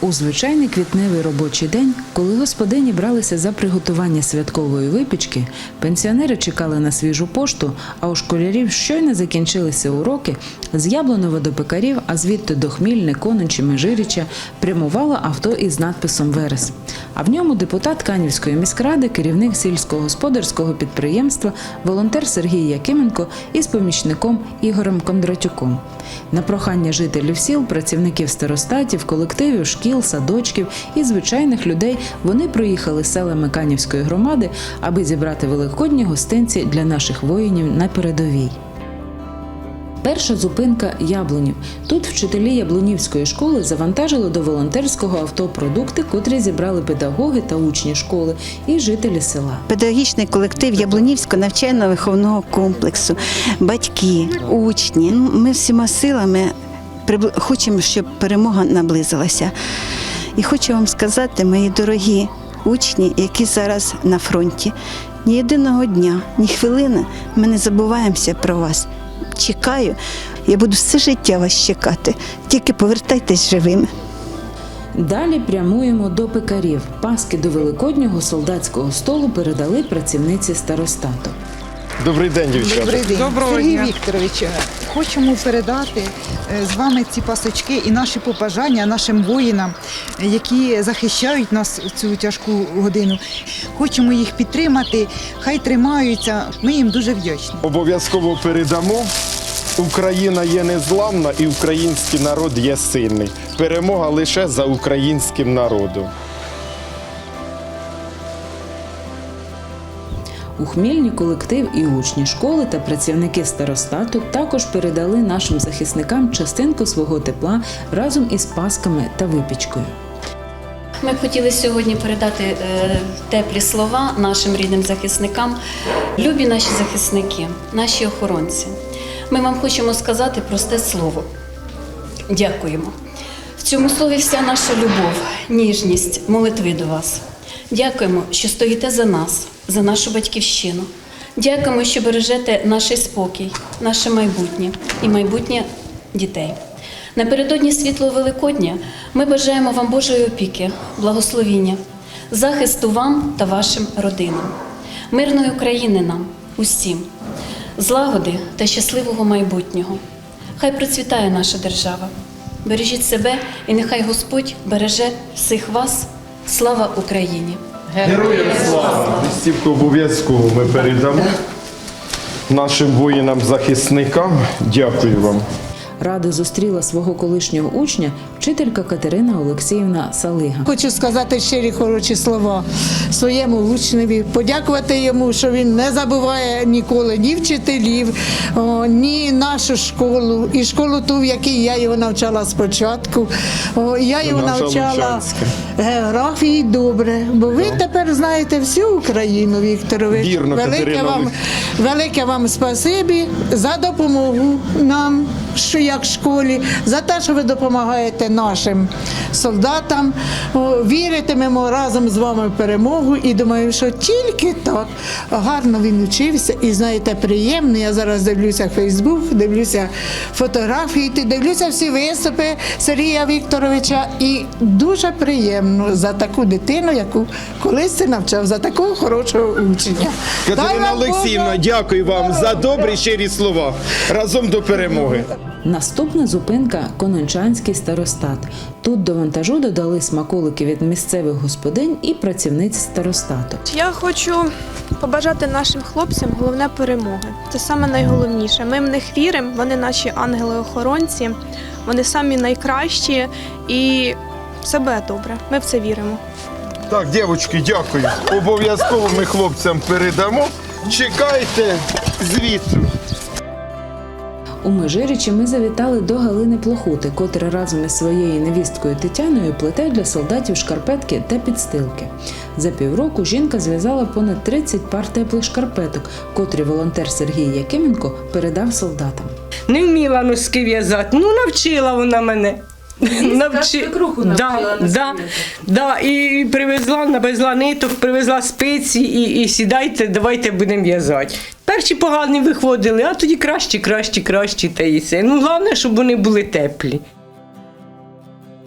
У звичайний квітневий робочий день, коли господині бралися за приготування святкової випічки, пенсіонери чекали на свіжу пошту, а у школярів щойно закінчилися уроки, з Яблунова до пекарів, а звідти до Хмільне, Коничі, Межиріча прямувало авто із надписом Верес. А в ньому депутат Канівської міськради, керівник сільськогосподарського підприємства, волонтер Сергій Якименко із помічником Ігорем Кондратюком. На прохання жителів сіл, працівників старостатів, колективів, шкіл, садочків і звичайних людей вони проїхали селами Канівської громади, аби зібрати великодні гостинці для наших воїнів на передовій. Перша зупинка Яблунів. Тут вчителі Яблунівської школи завантажили до волонтерського авто продукти, котрі зібрали педагоги та учні школи і жителі села. Педагогічний колектив Яблунівського навчально-виховного комплексу, батьки, учні. Ну, Ми всіма силами хочемо, щоб перемога наблизилася. І хочу вам сказати, мої дорогі учні, які зараз на фронті, ні єдиного дня, ні хвилини ми не забуваємося про вас. Чекаю, я буду все життя вас чекати. Тільки повертайтесь живими. Далі прямуємо до пекарів. Паски до великоднього солдатського столу передали працівниці старостату. Добрий день, дівчата. Добрий день, Доброго Сергій дня. Вікторович. Хочемо передати е, з вами ці пасочки і наші побажання нашим воїнам, які захищають нас цю тяжку годину. Хочемо їх підтримати, хай тримаються. Ми їм дуже вдячні. Обов'язково передамо. Україна є незламна і український народ є сильний. Перемога лише за українським народом. У Хмільні колектив і учні школи та працівники старостату також передали нашим захисникам частинку свого тепла разом із пасками та випічкою. Ми б хотіли сьогодні передати е, теплі слова нашим рідним захисникам. Любі наші захисники, наші охоронці. Ми вам хочемо сказати просте слово. Дякуємо. В цьому слові вся наша любов, ніжність, молитви до вас. Дякуємо, що стоїте за нас, за нашу батьківщину. Дякуємо, що бережете наш спокій, наше майбутнє і майбутнє дітей. Напередодні світлого Великодня ми бажаємо вам Божої опіки, благословіння, захисту вам та вашим родинам, мирної України нам, усім, злагоди та щасливого майбутнього. Хай процвітає наша держава. Бережіть себе і нехай Господь береже всіх вас. Слава Україні! Героям слава! Листівку обов'язково ми передамо нашим воїнам-захисникам. Дякую вам. Радо зустріла свого колишнього учня вчителька Катерина Олексіївна Салига. Хочу сказати щирі хороші слова своєму учневі, подякувати йому, що він не забуває ніколи ні вчителів, ні нашу школу, і школу ту, в якій я його навчала спочатку. Я його навчала географії добре, бо ви тепер знаєте всю Україну, Вікторович. Вірно, велике Катерина вам, велике вам спасибі за допомогу нам, що як школі, за те, що ви допомагаєте нашим солдатам. Віритимемо разом з вами в перемогу і думаю, що тільки так гарно він учився. І знаєте, приємно. Я зараз дивлюся Фейсбук, дивлюся фотографії, ти дивлюся всі виступи Сергія Вікторовича. І дуже приємно за таку дитину, яку колись ти навчав, за такого хорошого учення. Катерина Олексіївна, дякую вам за добрі щирі слова. Разом до перемоги. Наступна зупинка Конончанський старостат. Тут до вантажу додали смаколики від місцевих господинь і працівниць старостату. Я хочу побажати нашим хлопцям головне перемоги. Це саме найголовніше. Ми в них віримо, вони наші ангели-охоронці, вони самі найкращі і все буде добре. Ми в це віримо. Так, дівчатки, дякую. Обов'язково ми хлопцям передамо. Чекайте звіту. У Межирічі ми завітали до Галини Плохути, котра разом із своєю невісткою Тетяною плете для солдатів шкарпетки та підстилки. За півроку жінка зв'язала понад 30 пар теплих шкарпеток, котрі волонтер Сергій Якименко передав солдатам. Не вміла носки в'язати. Ну, навчила вона мене. Навчи... да, да, да, і привезла, навезла ниток, привезла спиці і, і сідайте, давайте будемо в'язати. Перші погані виходили, а тоді кращі, кращі, кращі та і все. Ну, головне, щоб вони були теплі.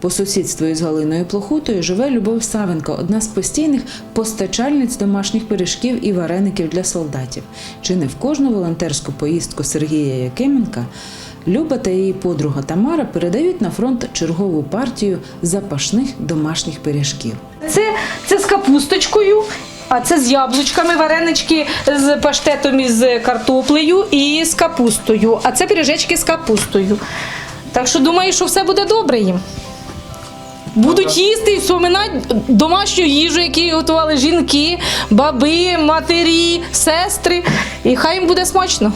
По сусідству із Галиною Плохутою живе Любов Савенко, одна з постійних постачальниць домашніх пиріжків і вареників для солдатів. Чи не в кожну волонтерську поїздку Сергія Якименка Люба та її подруга Тамара передають на фронт чергову партію запашних домашніх пиріжків. Це, це з капусточкою, а це з яблучками, варенички з паштетом із картоплею і з капустою. А це пиріжечки з капустою. Так що думаю, що все буде добре їм. Будуть їсти і вспоминати домашню їжу, яку готували жінки, баби, матері, сестри. І хай їм буде смачно.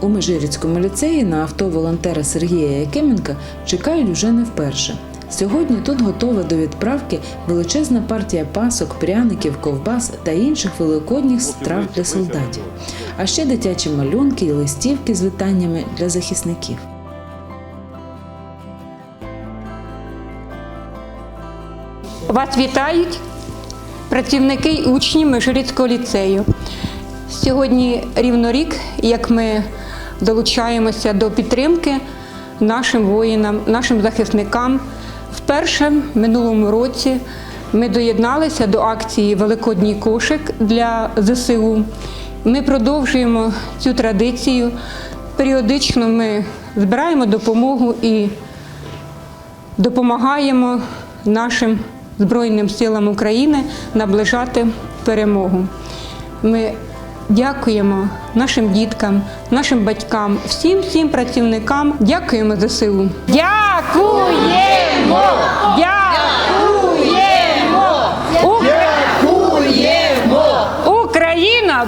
У Межиріцькому ліцеї на авто волонтера Сергія Якименка чекають вже не вперше. Сьогодні тут готова до відправки величезна партія пасок, пряників, ковбас та інших великодніх страв для солдатів, а ще дитячі малюнки і листівки з вітаннями для захисників. Вас вітають працівники і учні Межирицького ліцею. Сьогодні рівно рік, як ми долучаємося до підтримки нашим воїнам, нашим захисникам. Вперше в минулому році ми доєдналися до акції Великодній кошик для ЗСУ. Ми продовжуємо цю традицію. Періодично ми збираємо допомогу і допомагаємо нашим Збройним силам України наближати перемогу. Ми дякуємо нашим діткам, нашим батькам, всім всім працівникам. Дякуємо ЗСУ. Дякуємо! Дякуємо! Дякуємо! Україна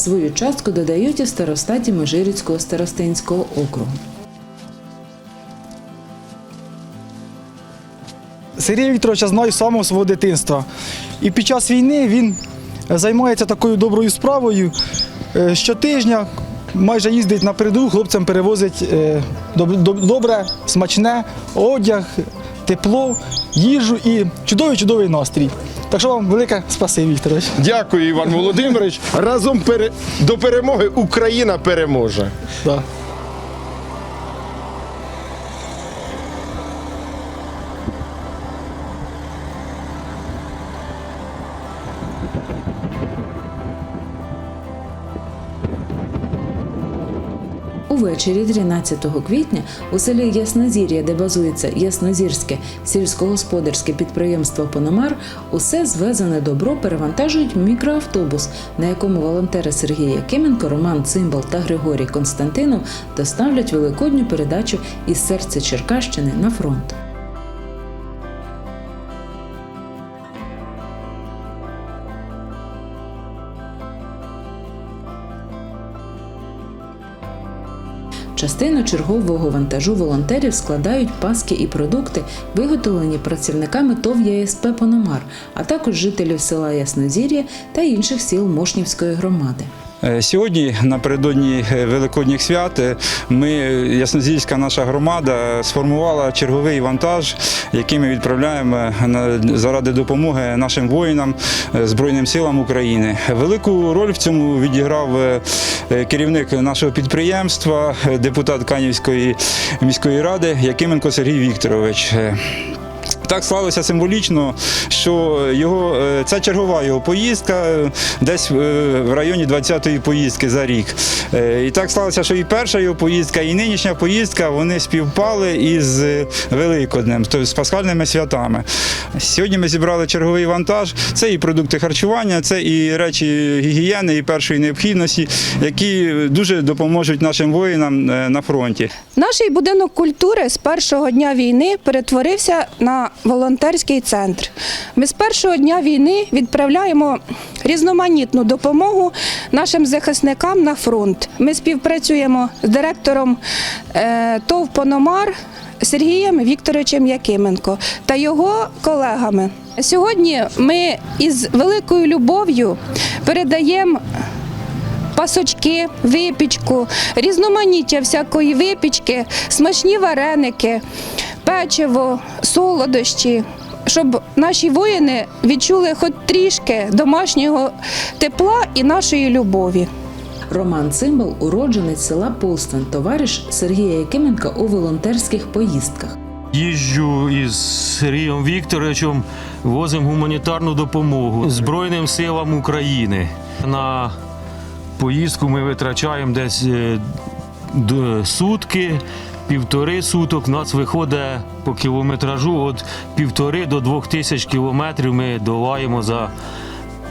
Свою частку додають і старостаті Межиріцького старостинського округу. Сергія Вікторовича знаю з самого свого дитинства. І під час війни він займається такою доброю справою. Е, Щотижня майже їздить на передову, хлопцям перевозить е, доб- доб- добре, смачне, одяг, тепло, їжу і чудовий-чудовий настрій. Так що вам велике спасибі, Вікторович. Дякую, Іван Володимирович. Разом пере... до перемоги Україна переможе. Да. Увечері 13 квітня у селі Яснозір'я, де базується Яснозірське сільськогосподарське підприємство Пономар, усе звезене добро перевантажують мікроавтобус, на якому волонтери Сергій Якименко, Роман Цимбал та Григорій Константинов доставлять великодню передачу із серця Черкащини на фронт. Частину чергового вантажу волонтерів складають паски і продукти, виготовлені працівниками ТОВ ЄСП Пономар, а також жителів села Яснозір'я та інших сіл Мошнівської громади. Е, Сьогодні, напередодні е, Великодніх свят, е, ми, Яснозільська наша громада, сформувала черговий вантаж, який ми відправляємо заради допомоги нашим воїнам, Збройним силам України. Велику роль в цьому відіграв керівник нашого підприємства, депутат Канівської міської ради Якименко Сергій Вікторович. Так склалося символічно, що його е, це чергова його поїздка, е, десь е, в районі 20-ї поїздки за рік. І так сталося, що і перша його поїздка, і нинішня поїздка вони співпали із Великоднем, тобто з пасхальними святами. Сьогодні ми зібрали черговий вантаж. Це і продукти харчування, це і речі гігієни, і першої необхідності, які дуже допоможуть нашим воїнам на фронті. Наш будинок культури з першого дня війни перетворився на волонтерський центр. Ми з першого дня війни відправляємо різноманітну допомогу нашим захисникам на фронт. Ми співпрацюємо з директором е, ТОВ Пономар. Сергієм Вікторовичем Якименко та його колегами. Сьогодні ми із великою любов'ю передаємо пасочки, випічку, різноманіття всякої випічки, смачні вареники, печиво, солодощі, щоб наші воїни відчули хоч трішки домашнього тепла і нашої любові. Роман Цимбал – уродженець села Полстен, товариш Сергія Якименка у волонтерських поїздках. Їжджу із Сергієм Вікторовичем, возимо гуманітарну допомогу Збройним силам України. На поїздку ми витрачаємо десь е, сутки, півтори суток. У нас виходить по кілометражу від півтори до двох тисяч кілометрів ми долаємо за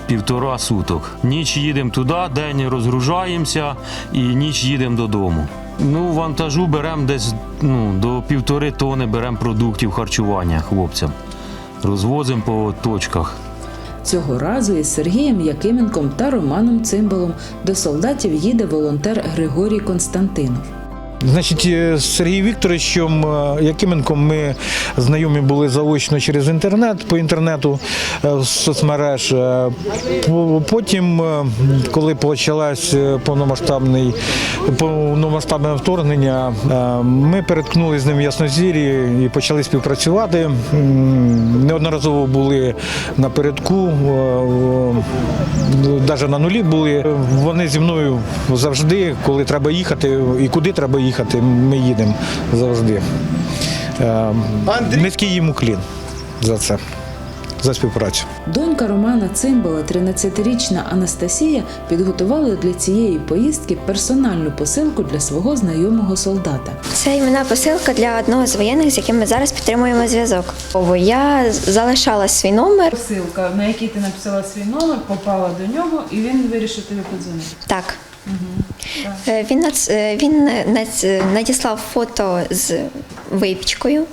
півтора суток. Ніч їдемо туди, день розгружаємося і ніч їдемо додому. Ну, вантажу беремо десь ну, до півтори тони беремо продуктів харчування хлопцям. Розвозимо по точках. Цього разу із Сергієм Якименком та Романом Цимбалом до солдатів їде волонтер Григорій Константинов. Значить, е, з Сергієм Вікторовичем е, Якименком ми знайомі були заочно через інтернет, по інтернету е, з соцмереж. Е, Потім, е, коли почалось е, повномасштабний повномасштабне вторгнення, е, ми переткнули з ним в Яснозір'ї і почали співпрацювати. Неодноразово були напередку, навіть на нулі були. Вони зі мною завжди, коли треба їхати і куди треба їхати, ми їдемо завжди. Е, Низький їм уклін за це, за співпрацю. Донька Романа Цимбала, 13-річна Анастасія, підготувала для цієї поїздки персональну посилку для свого знайомого солдата. Це іменна посилка для одного з воєнних, з яким ми зараз підтримуємо зв'язок. Я залишала свій номер. Посилка, на якій ти написала свій номер, попала до нього, і він вирішив тобі подзвонити. Так. Е, Він, нац- е, він нац- надіслав фото з випічкою.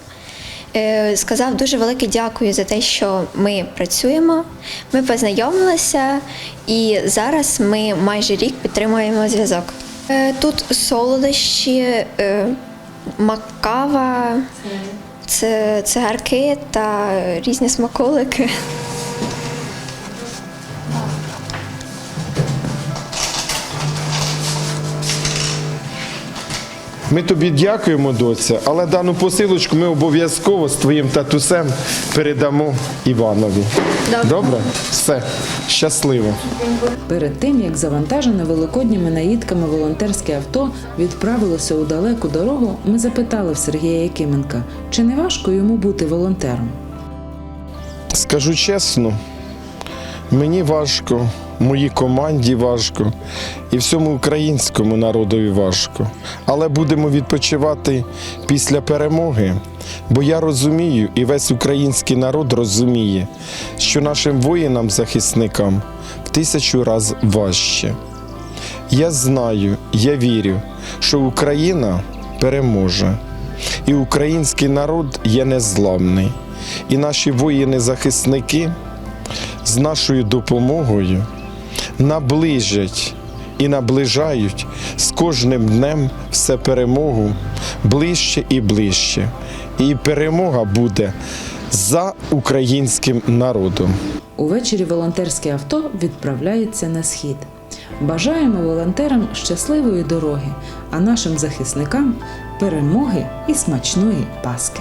Е, Сказав дуже велике дякую за те, що ми працюємо. Ми познайомилися, і зараз ми майже рік підтримуємо зв'язок. Е, Тут солодощі, е, макава, цигарки та різні смаколики. Ми тобі дякуємо, доця, але дану посилочку ми обов'язково з твоїм татусем передамо Іванові. Добре? Все. Щасливо. Перед тим, як завантажене великодніми наїдками волонтерське авто відправилося у далеку дорогу, ми запитали в Сергія Якименка, чи не важко йому бути волонтером. Скажу чесно, мені важко, моїй команді важко і всьому українському народові важко. Але будемо відпочивати після перемоги, бо я розумію, і весь український народ розуміє, що нашим воїнам-захисникам в тисячу раз важче. Я знаю, я вірю, що Україна переможе, і український народ є незламний. І наші воїни-захисники з нашою допомогою наближать і наближають з кожним днем все перемогу ближче і ближче. І перемога буде за українським народом. Увечері волонтерське авто відправляється на схід. Бажаємо волонтерам щасливої дороги, а нашим захисникам перемоги і смачної Паски.